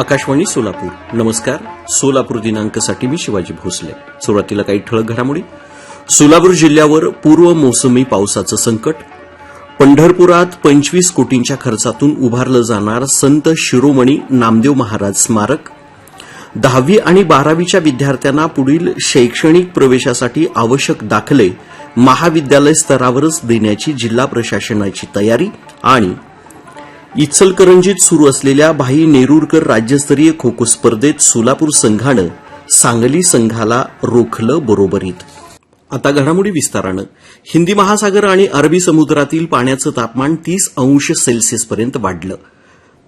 आकाशवाणी सोलापूर. नमस्कार. सोलापूर दिनांकसाठी मी शिवाजी भोसले. सुरुवातीला काही ठळक घडामोडी. सोलापूर जिल्ह्यावर पूर्व मोसमी पावसाचं संकट. पंढरपुरात पंचवीस कोटींच्या खर्चातून उभारलं जाणार संत शिरोमणी नामदेव महाराज स्मारक. दहावी आणि बारावीच्या विद्यार्थ्यांना पुढील शैक्षणिक प्रवेशासाठी आवश्यक दाखले महाविद्यालय स्तरावरच देण्याची जिल्हा प्रशासनाची तयारी आणि इचलकरंजीत सुरू असलेल्या भाई नेरूरकर राज्यस्तरीय खो खो स्पर्धेत सोलापूर संघानं सांगली संघाला रोखलं बरोबरीत. आता घडामोडी विस्तारानं. हिंदी महासागर आणि अरबी समुद्रातील पाण्याचं तापमान तीस अंश सेल्सिअसपर्यंत वाढलं.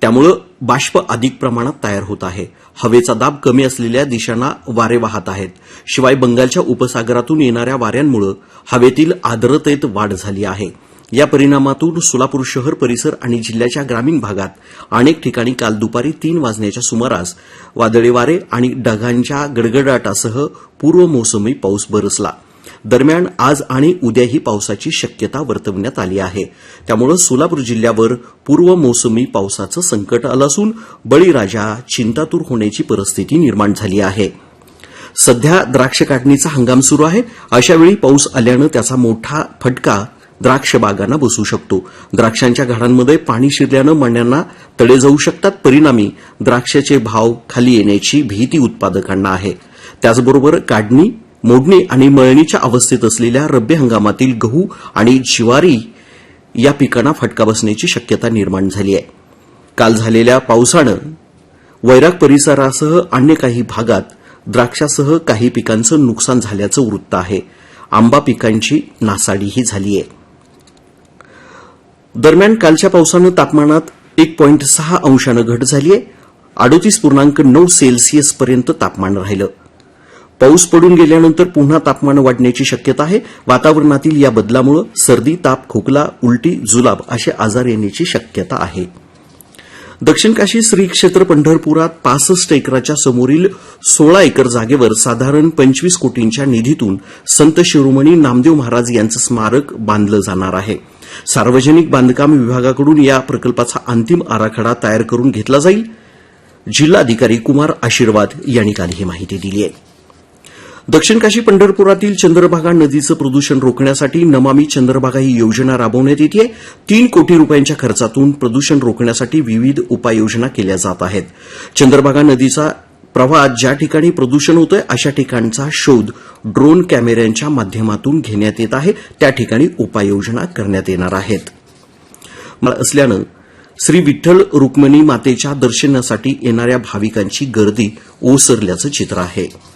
त्यामुळं बाष्प अधिक प्रमाणात तयार होत आहे. हवेचा दाब कमी असलेल्या दिशांना वारे वाहत आहेत. शिवाय बंगालच्या उपसागरातून येणाऱ्या वाऱ्यांमुळे हवेतील आर्द्रतेत वाढ झाली आहे. या परिणामातून सोलापूर शहर परिसर आणि जिल्ह्याच्या ग्रामीण भागात अनेक ठिकाणी काल दुपारी तीन वाजण्याच्या सुमारास वादळी वारे आणि ढगांच्या गडगडाटासह पूर्व मोसमी पाऊस बरसला. दरम्यान आज आणि उद्याही पावसाची शक्यता वर्तवण्यात आली आहे. त्यामुळे सोलापूर जिल्ह्यावर पूर्व मोसमी पावसाचं संकट आलं असून बळीराजा चिंतातूर होण्याची परिस्थिती निर्माण झाली आहे. सध्या द्राक्ष काढणीचा हंगाम सुरू आहे. अशावेळी पाऊस आल्यानं त्याचा मोठा फटका द्राक्ष बागांना बसू शकतो. द्राक्षांच्या घडांमध्ये पाणी शिरल्यानं मण्यांना तडे जाऊ शकतात. परिणामी द्राक्षाचे भाव खाली येण्याची भीती उत्पादकांना आहे. त्याचबरोबर काढणी मोडणी आणि मळणीच्या अवस्थेत असलेल्या रब्बी हंगामातील गहू आणि ज्वारी या पिकांना फटका बसण्याची शक्यता निर्माण झाली आहे. काल झालेल्या पावसानं वैराग परिसरासह अन्य काही भागात द्राक्षासह काही पिकांचं नुकसान झाल्याचं वृत्त आहे. आंबा पिकांची नासाडीही झाली आहे. दरम्यान कालच्या पावसानं तापमानात एक पॉईंट सहा अंशानं घट झाली आहे अडोतीस पूर्णांक नऊ सेल्सिअस पर्यंत तापमान राहिलं. पाऊस पडून गेल्यानंतर पुन्हा तापमान वाढण्याची शक्यता आहे. वातावरणातील या बदलामुळे सर्दी ताप खोकला उलटी जुलाब असे आजार येण्याची शक्यता आहे. दक्षिण काशी श्री क्षेत्र पंढरपुरात पासष्ट एकराच्या समोरील सोळा एकर जागेवर साधारण पंचवीस कोटींच्या निधीतून संत शिरोमणी नामदेव महाराज यांचं स्मारक बांधलं जाणार आहे. सार्वजनिक बांधकाम विभागाकडून या प्रकल्पाचा अंतिम आराखडा तयार करून घेतला जाईल. जिल्हाधिकारी कुमार आशीर्वाद यांनी काल ही माहिती दिली आहे. दक्षिण काशी पंढरपुरातील चंद्रभागा नदीचं प्रदूषण रोखण्यासाठी नमामी चंद्रभागा ही योजना राबवण्यात येते तीन कोटी रुपयांच्या खर्चातून प्रदूषण रोखण्यासाठी विविध उपाययोजना केल्या जात आहेत. चंद्रभागा नदीचा प्रवाहात ज्या ठिकाणी प्रदूषण होतंय अशा ठिकाणचा शोध ड्रोन कॅमेऱ्यांच्या माध्यमातून घेण्यात येत आहे. त्या ठिकाणी उपाययोजना करण्यात येणार आहेत. मला असल्यानं श्री विठ्ठल रुक्मिणी मातेच्या दर्शनासाठी येणाऱ्या भाविकांची गर्दी ओसरल्याचं चित्र आहे.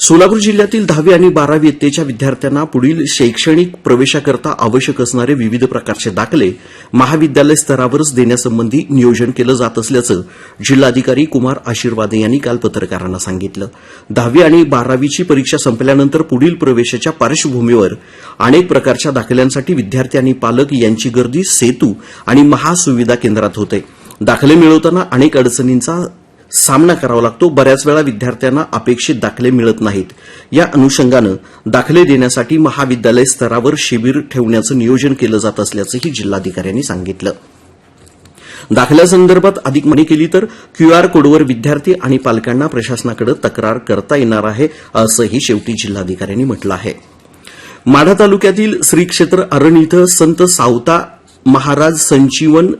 सोलापूर जिल्ह्यातील दहावी आणि बारावी इयत्तेच्या विद्यार्थ्यांना पुढील शैक्षणिक प्रवेशाकरता आवश्यक असणारे विविध प्रकारचे दाखले महाविद्यालय स्तरावरच देण्यासंबंधी नियोजन केलं जात असल्याचं जिल्हाधिकारी कुमार आशीर्वाद यांनी काल पत्रकारांना सांगितलं. दहावी आणि बारावीची परीक्षा संपल्यानंतर पुढील प्रवेशाच्या पार्श्वभूमीवर अनेक प्रकारच्या दाखल्यांसाठी विद्यार्थी आणि पालक यांची गर्दी सेतू आणि महासुविधा केंद्रात होते. दाखले मिळवताना अनेक अडचणींचा सामना करावा लागतो. बऱ्याच वेळा विद्यार्थ्यांना अपेक्षित दाखले मिळत नाहीत. या अनुषंगानं दाखले देण्यासाठी महाविद्यालय स्तरावर शिबिर ठेवण्याचं नियोजन केलं जात असल्याचंही जिल्हाधिकाऱ्यांनी सांगितलं. दाखल्यासंदर्भात अधिक माहिती केली तर क्यूआर कोडवर विद्यार्थी आणि पालकांना प्रशासनाकडे तक्रार करता येणार आहे असंही शेवटी जिल्हाधिकाऱ्यांनी म्हटलं आहे. माढा तालुक्यातील श्री क्षेत्र अरण इथं संत सावता महाराज संजीवन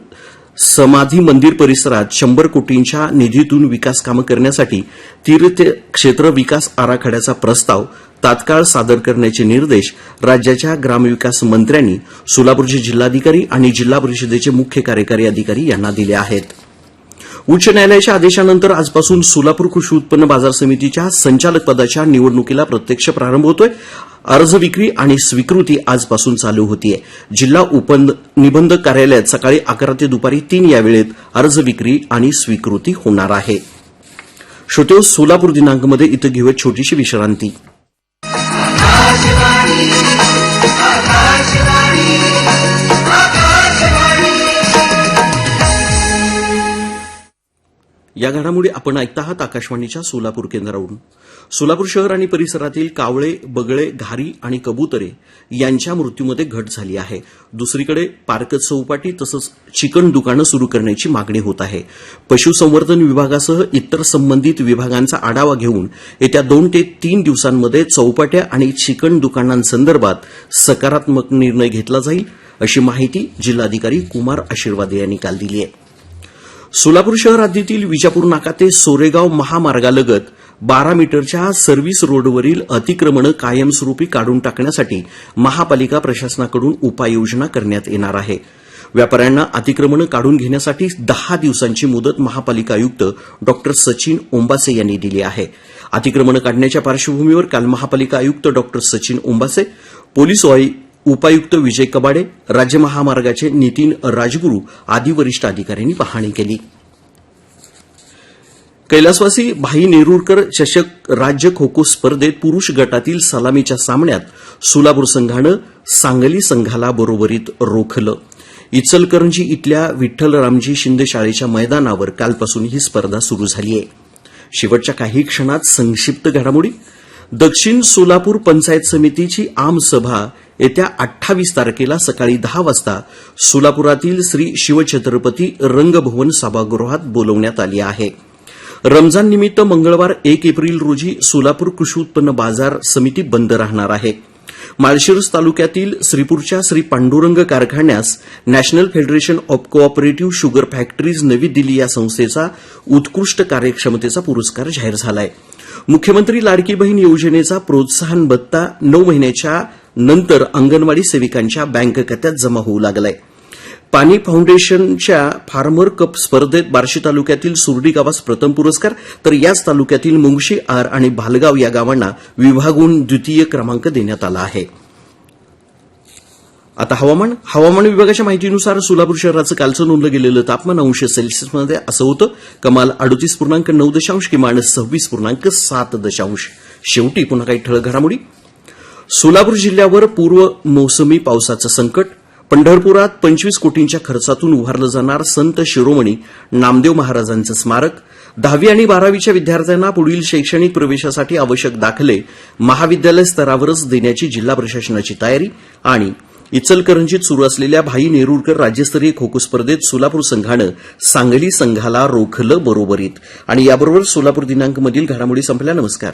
समाधी मंदिर परिसरात शंभर कोटींच्या निधीतून विकास कामं करण्यासाठी तीर्थ क्षेत्र विकास आराखड्याचा प्रस्ताव तात्काळ सादर करण्याचे निर्देश राज्याच्या ग्रामविकास मंत्र्यांनी सोलापूरचे जिल्हाधिकारी आणि जिल्हा परिषदेचे मुख्य कार्यकारी अधिकारी यांना दिले आहेत. उच्च न्यायालयाच्या आदेशानंतर आजपासून सोलापूर कृषी उत्पन्न बाजार समितीच्या संचालक पदाच्या निवडणुकीला प्रत्यक्ष प्रारंभ होतोय. अर्ज विक्री आणि स्वीकृती आजपासून चालू होतीय. जिल्हा उपनिबंधक कार्यालयात सकाळी अकरा ते दुपारी तीन या वेळेत अर्ज विक्री आणि स्वीकृती होणार आहे. श्रोते हो, सोलापूर दिनांकमध्ये इथं घेऊयात छोटीशी विश्रांती. या घडामोडी आपण ऐकत आहात आकाशवाणीच्या सोलापूर केंद्रावरून. सोलापूर शहर आणि परिसरातील कावळे बगळे घारी आणि कबुतरे यांच्या मृत्यूमध्ये घट झाली आहे. दुसरीकडे पार्क चौपाटी तसंच चिकन दुकानं सुरू करण्याची मागणी होत आहे. पशुसंवर्धन विभागासह इतर संबंधित विभागांचा आढावा घेऊन येत्या दोन ते तीन दिवसांमध्ये चौपाट्या आणि चिकन दुकानांसंदर्भात सकारात्मक निर्णय घेतला जाईल अशी माहिती जिल्हाधिकारी कुमार आशीर्वादे यांनी काल दिली आहे. सोलापूर शहर हद्दीतील विजापूर नाका ते सोरेगाव महामार्गालगत बारा मीटरच्या सर्व्हिस रोडवरील अतिक्रमणं कायमस्वरूपी काढून टाकण्यासाठी महापालिका प्रशासनाकडून उपाययोजना करण्यात येणार आहे. व्यापाऱ्यांना अतिक्रमणं काढून घेण्यासाठी दहा दिवसांची मुदत महापालिका आयुक्त डॉ. सचिन ओंबासे यांनी दिली आहे. अतिक्रमणं काढण्याच्या पार्श्वभूमीवर काल महापालिका आयुक्त डॉ. सचिन ओंबासे पोलीस उपायुक्त विजय कबाडे राज्य महामार्गाचे नितीन राजगुरू आदी वरिष्ठ अधिकाऱ्यांनी पाहणी केली. कैलासवासी भाई नेरुरकर चषक राज्य खो खो स्पर्धेत पुरुष गटातील सलामीच्या सामन्यात सोलापूर संघानं सांगली संघाला बरोबरीत रोखलं. इचलकरंजी इथल्या विठ्ठलरामजी शिंदे शाळेच्या मैदानावर कालपासून ही स्पर्धा सुरू झाली आहे शेवटच्या काही क्षणात संक्षिप्त घडामोडी. दक्षिण सोलापूर पंचायत समितीची आम सभा येत्या अठ्ठावीस तारखेला सकाळी दहा वाजता सोलापुरातील श्री शिवछत्रपती रंगभवन सभागृहात बोलवण्यात आली आहे. रमजान निमित्त मंगळवार एक एप्रिल रोजी सोलापूर कृषी उत्पन्न बाजार समिती बंद राहणार आहे. माळशिरस तालुक्यातील श्रीपूरच्या Shri Pandurang कारखान्यास National Federation of Cooperative Sugar Factories नवी दिल्ली या संस्थेचा उत्कृष्ट कार्यक्षमतेचा पुरस्कार जाहीर झाला आहे मुख्यमंत्री लाडकी बहीण योजनेचा प्रोत्साहन भत्ता नऊ महिन्याच्या नंतर अंगणवाडी सेविकांच्या बँक खात्यात जमा होऊ लागलाय. पाणी फाउंडेशनच्या फार्मर कप स्पर्धेत बार्शी तालुक्यातील सुर्डी गावास प्रथम पुरस्कार तर याच तालुक्यातील मुंगशी आर आणि भालगाव या गावांना विभागून द्वितीय क्रमांक देण्यात आला आहे. आता हवामान हवामान विभागाच्या माहितीनुसार सोलापूर शहराचं कालचं नोंदलं गेलेलं तापमान अंश सेल्सिअसमध्ये असं होतं. कमाल अडतीस पूर्णांक नऊ दशांश किमान सव्वीस पूर्णांक सात दशांश. शेवटी पुन्हा काही ठळक घडामोडी. सोलापूर जिल्ह्यावर पूर्व मोसमी पावसाचं संकट पंढरपुरात पंचवीस कोटींच्या खर्चातून उभारलं जाणार संत शिरोमणी नामदेव महाराजांचं स्मारक. दहावी आणि बारावीच्या विद्यार्थ्यांना पुढील शैक्षणिक प्रवेशासाठी आवश्यक दाखले महाविद्यालय स्तरावरच देण्याची जिल्हा प्रशासनाची तयारी आणि इचलकरंजीत सुरू असलेल्या भाई नेरुरकर राज्यस्तरीय खो खो स्पर्धेत सोलापूर संघानं सांगली संघाला रोखलं बरोबरीत. आणि याबरोबर सोलापूर दिनांकमधील घडामोडी संपल्या. नमस्कार.